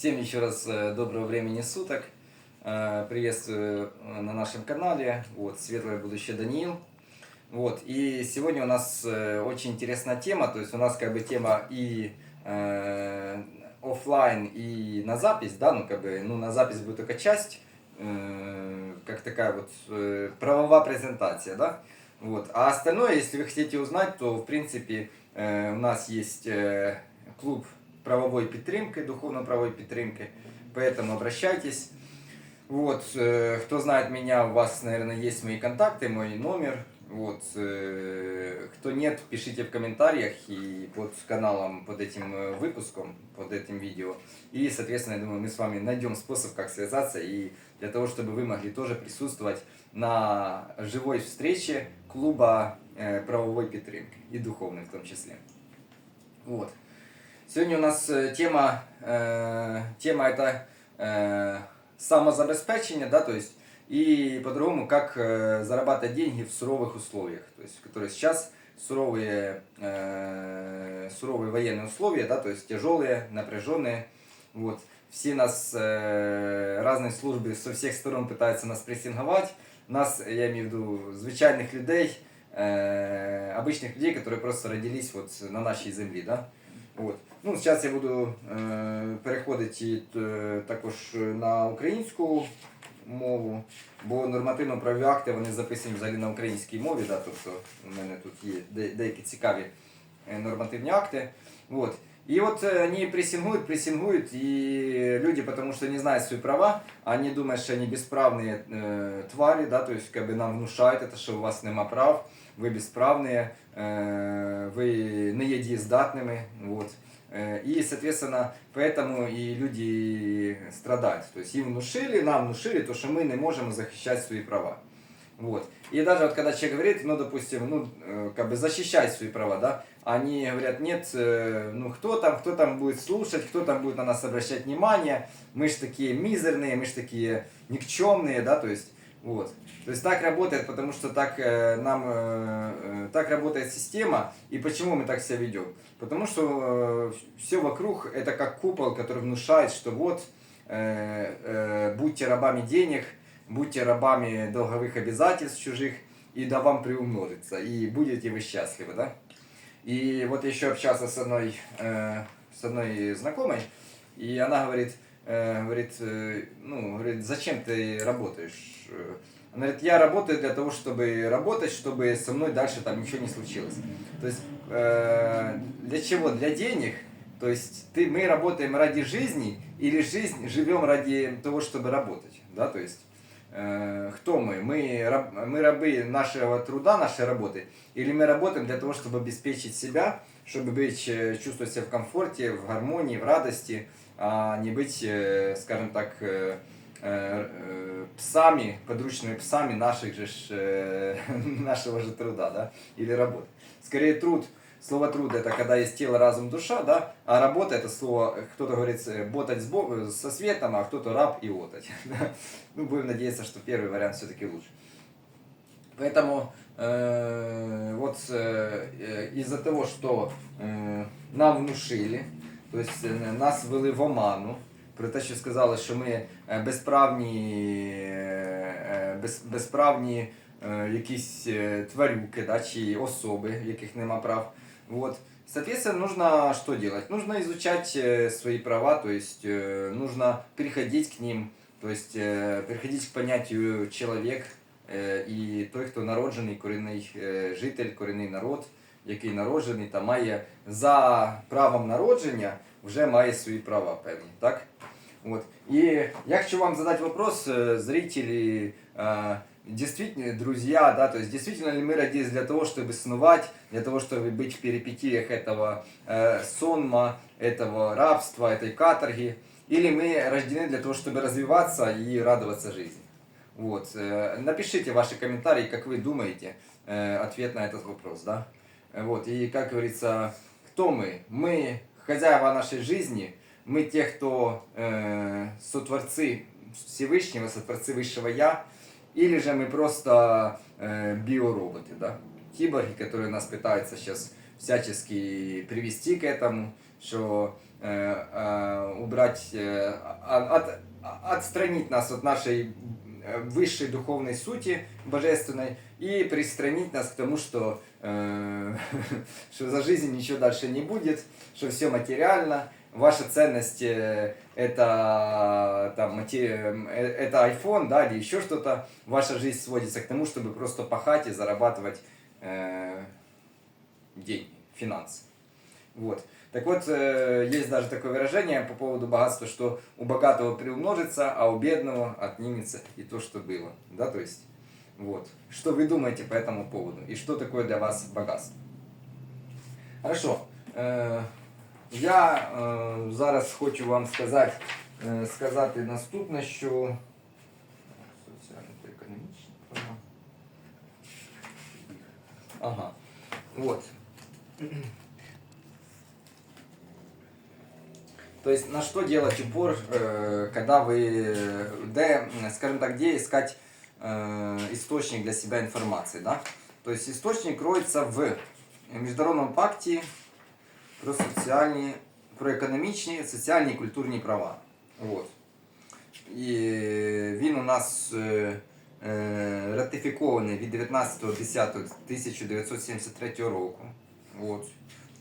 Всем еще раз э, доброго времени суток. Э, Приветствую э, на нашем канале. Вот, светлое будущее Даниил. Вот, и сегодня у нас очень интересная тема. То есть у нас как бы тема и э, оффлайн, и на запись, да, ну как бы, ну на запись будет только часть, э, как такая вот э, правовая презентация, да. Вот. А остальное, если вы хотите узнать, то в принципе э, у нас есть э, клуб правовой підтримки, духовно-правовой підтримки, поэтому обращайтесь. Вот, э, кто знает меня, у вас, наверное, есть мои контакты, мой номер. Вот, э, кто нет, пишите в комментариях и под каналом, под этим э, выпуском, под этим видео. И, соответственно, я думаю, мы с вами найдем способ, как связаться и для того, чтобы вы могли тоже присутствовать на живой встрече клуба э, правовой підтримки и духовной в том числе. Вот. Сегодня у нас э, тема, э, тема это э, самозабеспечение, да, то есть и по-другому, как э, зарабатывать деньги в суровых условиях, то есть, которые сейчас суровые, э, суровые военные условия, да, то есть тяжелые, напряженные, вот. Все нас, э, разные службы со всех сторон пытаются нас прессинговать, нас, я имею в виду, звичайних людей, э, обычных людей, которые просто родились вот на нашій землі, да. От. Ну, зараз я буду е, переходити е, також на українську мову, бо нормативно-праві акти вони записані взагалі на українській мові, да, тобто у мене тут є деякі цікаві е, нормативні акти. Вот. И вот э, они прессингуют, прессингуют, и люди, потому что не знают свои права, они думают, что они бесправные э, твари, да, то есть как бы нам внушают это, что у вас нема прав, вы бесправные, э, вы не є дієздатними, вот. Э, И, соответственно, поэтому и люди страдают. То есть им внушили, нам внушили то, что мы не можем защищать свои права. Вот. И даже вот когда человек говорит, ну, допустим, ну, э, как бы защищать свои права, да, они говорят, нет, э, ну, кто там, кто там будет слушать, кто там будет на нас обращать внимание, мы же такие мизерные, мы же такие никчемные, да, то есть, вот. То есть так работает, потому что так э, нам, э, э, так работает система, и почему мы так себя ведем? Потому что все вокруг это как купол, который внушает, что вот, э, э, будьте рабами денег, будьте рабами долговых обязательств чужих, и да вам приумножится, и будете вы счастливы, да? И вот еще общался с одной, э, с одной знакомой, и она говорит, э, говорит, э, ну, говорит, зачем ты работаешь? Она говорит, я работаю для того, чтобы работать, чтобы со мной дальше там ничего не случилось. То есть, э, для чего? Для денег. То есть, ты, мы работаем ради жизни или жизнь живем ради того, чтобы работать. Да, то есть, кто мы? Мы, раб- мы рабы нашего труда, нашей работы, или мы работаем для того, чтобы обеспечить себя, чтобы быть, э, чувствовать себя в комфорте, в гармонии, в радости, а не быть, э, скажем так, э, э, э, псами, подручными псами наших же, ж, э, нашего же труда, да, или работы. Скорее труд, слово труд это когда есть тело, разум, душа, да, а работа это слово, кто-то говорит э, ботать с Бо- со светом, а кто-то раб и отать. да. Ну, будем надеяться, что первый вариант все-таки лучше. Поэтому э, вот э, э, из-за того, что э, нам внушили, то есть э, нас ввели в оману, про те, що сказали, що ми е, безправні, е, без, безправні е, якісь е, тварюки, да, чи особи, в яких нема прав. Вот. Соответственно, нужно что делать? Нужно изучать э, свои права, то есть э, нужно переходить к ним, то есть э, переходить к понятию человек е, і той, хто народжений, корінний е, житель, корінний народ, який народжений та має за правом народження, вже має свої права певні. Так? Вот. И я хочу вам задать вопрос, э, зрители, э, действительно, друзья, да, то есть действительно ли мы родились для того, чтобы снувать, для того, чтобы быть в перипетиях этого э, сонма, этого рабства, этой каторги, или мы рождены для того, чтобы развиваться и радоваться жизни? Вот. э, Напишите ваши комментарии, как вы думаете, э, ответ на этот вопрос, да? Вот. И, как говорится, кто мы? Мы хозяева нашей жизни, мы те, кто э, сотворцы Всевышнего, сотворцы Высшего Я, или же мы просто э, биороботы, да? Киборги, которые нас пытаются сейчас всячески привести к этому, что э, э, убрать, э, а- от, а- отстранить нас от нашей э, высшей духовной сути божественной и пристранить нас к тому, что, э, что за жизнь ничего дальше не будет, что все материально, ваша ценность э, это там мате- э, это iPhone, да, или еще что-то, ваша жизнь сводится к тому, чтобы просто пахать и зарабатывать э, деньги, финансы. Вот. Так вот, э, есть даже такое выражение по поводу богатства, что у богатого приумножится, а у бедного отнимется и то, что было. Да, то есть, вот. Что вы думаете по этому поводу? И что такое для вас богатство? Хорошо. Е, Я е, зараз хочу вам сказати, е, сказати наступне, що соціально-економічні права. Ага. Вот. То есть на что делать упор, э, когда вы, где, скажем так, где искать э, источник для себя информации, да? То есть источник кроется в Міжнародному пакті про соціальні, про економічні, соціальні і культурні права. От. І він у нас е, е, ратифікований від 19.10.1973 року. От.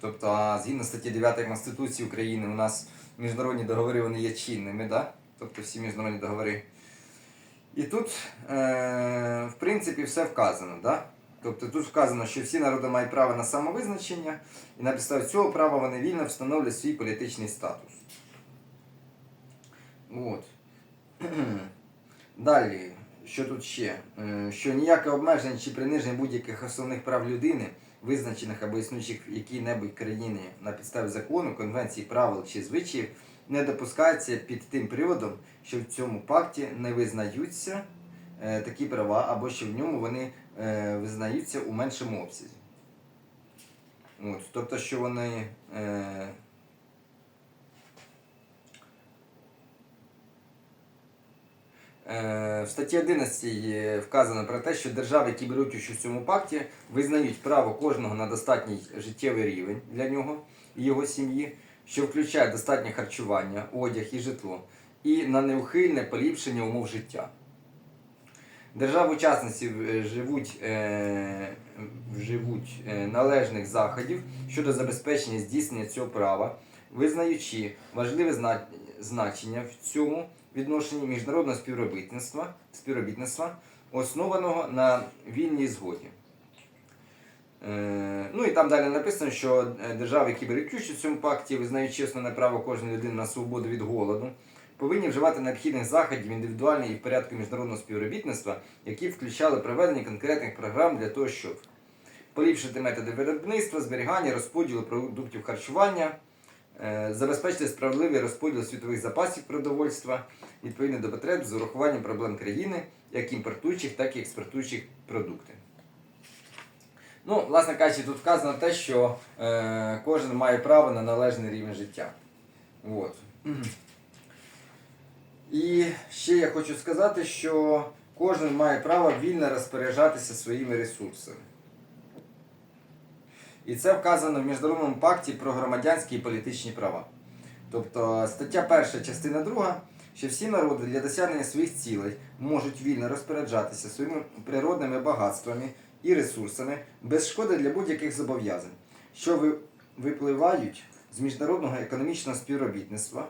Тобто, згідно статті 9 Конституції України, у нас міжнародні договори вони є чинними, да? тобто всі міжнародні договори. І тут, е, в принципі, все вказано. Да? Тобто тут вказано, що всі народи мають право на самовизначення, і на підставі цього права вони вільно встановлюють свій політичний статус. От. Далі, що тут ще? Е, Що ніяке обмеження чи приниження будь-яких основних прав людини, визначених або існуючих в якій-небудь країні на підставі закону, конвенції, правил чи звичаїв, не допускається під тим приводом, що в цьому пакті не визнаються такі права, або що в ньому вони е, визнаються у меншому обсязі. От, тобто, що вони. Е, Е, В статті 11 вказано про те, що держави, які беруть участь у цьому пакті, визнають право кожного на достатній життєвий рівень для нього і його сім'ї, що включає достатнє харчування, одяг і житло, і на неухильне поліпшення умов життя. Держави-учасниці е, живуть, е, вживуть е, належних заходів щодо забезпечення здійснення цього права, визнаючи важливе значення в цьому відношенні міжнародного співробітництва, співробітництва основаного на вільній згоді. Е, ну і там далі написано, що е, держави, які беруть участь у цьому пакті, визнаючи основне право кожної людини на свободу від голоду, повинні вживати необхідних заходів індивідуальної і в порядку міжнародного співробітництва, які включали проведення конкретних програм для того, щоб поліпшити методи виробництва, зберігання, розподілу продуктів харчування, е, забезпечити справедливий розподіл світових запасів продовольства відповідно до потреб з урахуванням проблем країни, як імпортуючих, так і експортуючих продукти. Ну, власне кажучи, тут вказано те, що е, кожен має право на належний рівень життя. От. І ще я хочу сказати, що кожен має право вільно розпоряджатися своїми ресурсами. І це вказано в Міжнародному пакті про громадянські і політичні права. Тобто стаття 1, частина 2, що всі народи для досягнення своїх цілей можуть вільно розпоряджатися своїми природними багатствами і ресурсами без шкоди для будь-яких зобов'язань, що випливають з міжнародного економічного співробітництва,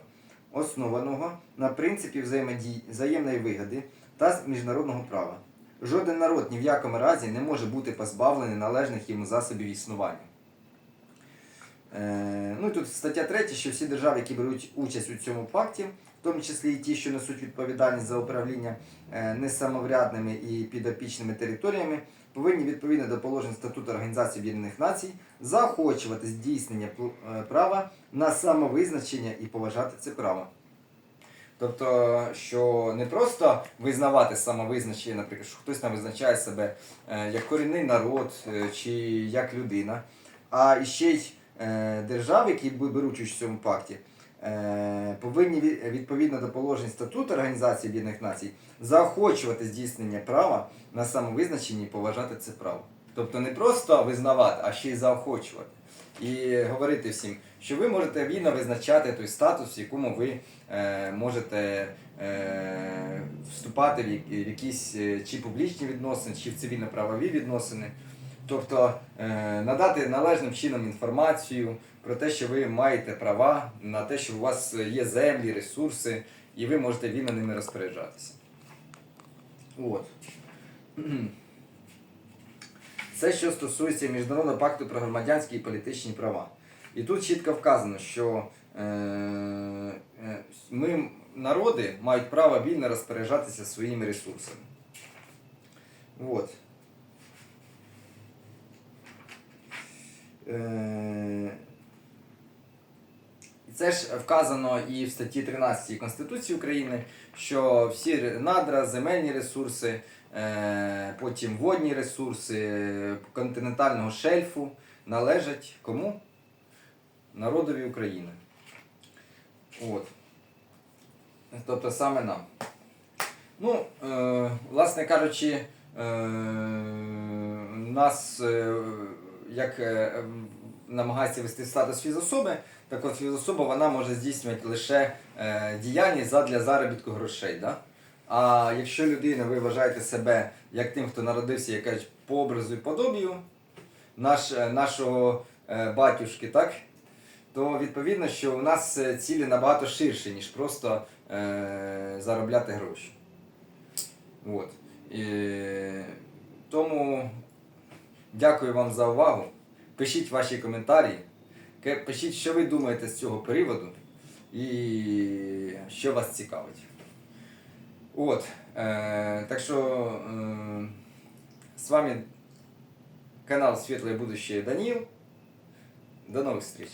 основаного на принципі взаємодії, взаємної вигоди та міжнародного права. Жоден народ ні в якому разі не може бути позбавлений належних йому засобів існування. Е, ну і тут стаття 3, що всі держави, які беруть участь у цьому пакті, в тому числі і ті, що несуть відповідальність за управління е, несамоврядними і підопічними територіями, повинні відповідно до положень статуту Організації Об'єднаних Націй заохочувати здійснення е, права на самовизначення і поважати це право. Тобто, що не просто визнавати самовизначення, наприклад, що хтось там визначає себе е, як корінний народ чи як людина, а ще й держави, які беруть участь у цьому пакті, повинні відповідно до положень статуту Організації Об'єднаних Націй заохочувати здійснення права на самовизначення і поважати це право. Тобто не просто визнавати, а ще й заохочувати. І говорити всім, що ви можете вільно визначати той статус, в якому ви е, можете е, вступати в якісь е, чи публічні відносини, чи в цивільно-правові відносини. Тобто е, надати належним чином інформацію про те, що ви маєте права, на те, що у вас є землі, ресурси, і ви можете вільно ними розпоряджатися. От. Це що стосується Міжнародного пакту про громадянські і політичні права. І тут чітко вказано, що е, е, ми, народи, мають право вільно розпоряджатися своїми ресурсами. От. Е, і Це ж вказано і в статті 13 Конституції України, що всі надра, земельні ресурси, е, потім водні ресурси е, континентального шельфу належать кому? Народові України. От. Тобто саме нам. Ну, е, власне кажучи, е, нас е, як е, намагається вести статус фізособи, так от фізособа вона може здійснювати лише е, діяльність задля заробітку грошей. Да? А якщо людина, ви вважаєте себе як тим, хто народився як кажуть, по образу і подобію наш, е, нашого батюшки, так? то відповідно, що у нас цілі набагато ширші, ніж просто е, заробляти гроші. От. І, дякую вам за увагу. Пишіть ваші коментарі. Пишіть, що ви думаєте з цього приводу і що вас цікавить. От. Е, так що е, з вами канал Світле Будущее Даніл. До нових зустріч!